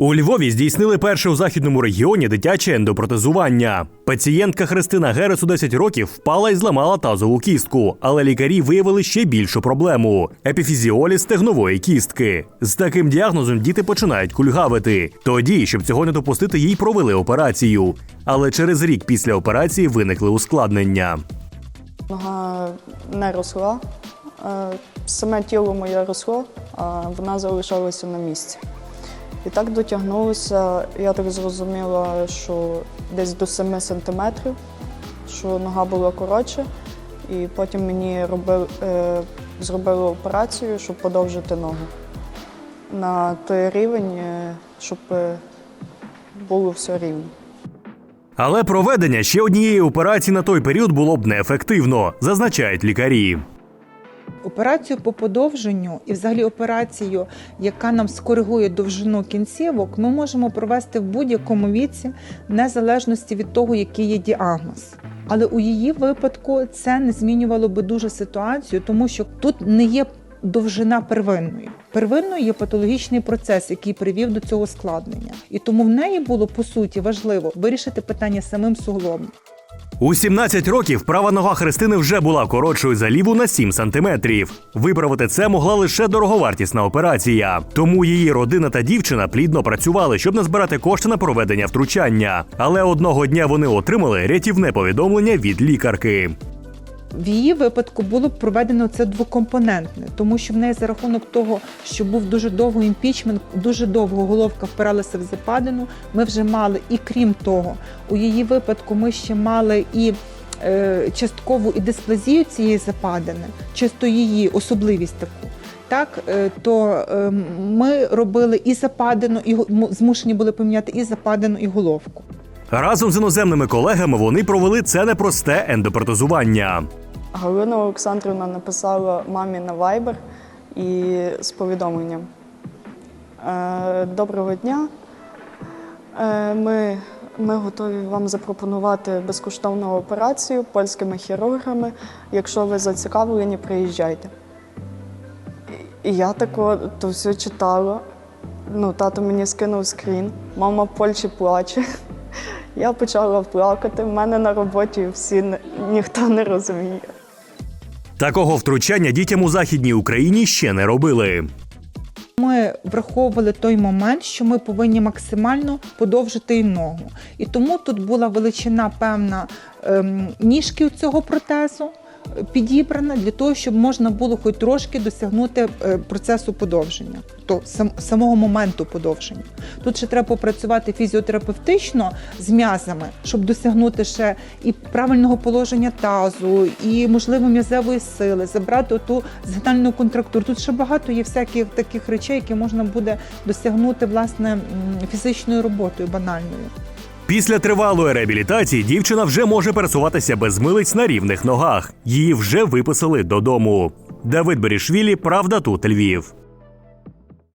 У Львові здійснили перше у західному регіоні дитяче ендопротезування. Пацієнтка Христина Герес у 10 років впала і зламала тазову кістку, але лікарі виявили ще більшу проблему епіфізіоліз стегнової кістки. З таким діагнозом діти починають кульгавити. Тоді, щоб цього не допустити, їй провели операцію. Але через рік після операції виникли ускладнення. Нога не росла, е, саме тіло моє росло, а вона залишалася на місці. І так дотягнулося, я так зрозуміла, що десь до 7 сантиметрів, що нога була коротша, і потім мені робили, е, зробили операцію, щоб подовжити ногу на той рівень, е, щоб е, було все рівно. Але проведення ще однієї операції на той період було б неефективно, зазначають лікарі. Операцію по подовженню і взагалі операцію, яка нам скоригує довжину кінцівок, ми можемо провести в будь-якому віці, незалежності від того, який є діагноз. Але у її випадку це не змінювало би дуже ситуацію, тому що тут не є довжина первинною. Первинною є патологічний процес, який привів до цього складнення. І тому в неї було по суті важливо вирішити питання самим суглобом. У 17 років права нога Христини вже була коротшою за ліву на 7 сантиметрів. Виправити це могла лише дороговартісна операція. Тому її родина та дівчина плідно працювали, щоб назбирати кошти на проведення втручання. Але одного дня вони отримали рятівне повідомлення від лікарки. В її випадку було б проведено це двокомпонентне, тому що в неї за рахунок того, що був дуже довгий імпічмент, дуже довго головка впиралася в западину. Ми вже мали, і крім того, у її випадку ми ще мали і е, часткову і дисплазію цієї западини, чисто її особливість таку. Так, е, то е, ми робили і западину, і змушені були поміняти і западину, і головку. Разом з іноземними колегами вони провели це непросте ендопротезування. Галина Олександрівна написала мамі на Viber і з повідомленням. «Е, Доброго дня. Е, Ми, ми готові вам запропонувати безкоштовну операцію польськими хірургами. Якщо ви зацікавлені, приїжджайте. І я тако то все читала. Ну, тато мені скинув скрін, мама в Польщі плаче. Я почала плакати. В мене на роботі всі ніхто не розуміє. Такого втручання дітям у західній Україні ще не робили. Ми враховували той момент, що ми повинні максимально подовжити й ногу. І тому тут була величина певна ем, ніжки у цього протезу підібрана для того, щоб можна було хоч трошки досягнути е, процесу подовження, то самого моменту подовження. Тут ще треба попрацювати фізіотерапевтично з м'язами, щоб досягнути ще і правильного положення тазу, і можливо м'язевої сили, забрати оту згинальну контрактуру. Тут ще багато є всяких таких речей, які можна буде досягнути власне фізичною роботою банальною. Після тривалої реабілітації дівчина вже може пересуватися без милиць на рівних ногах. Її вже виписали додому. Давид Берішвілі, правда, тут Львів.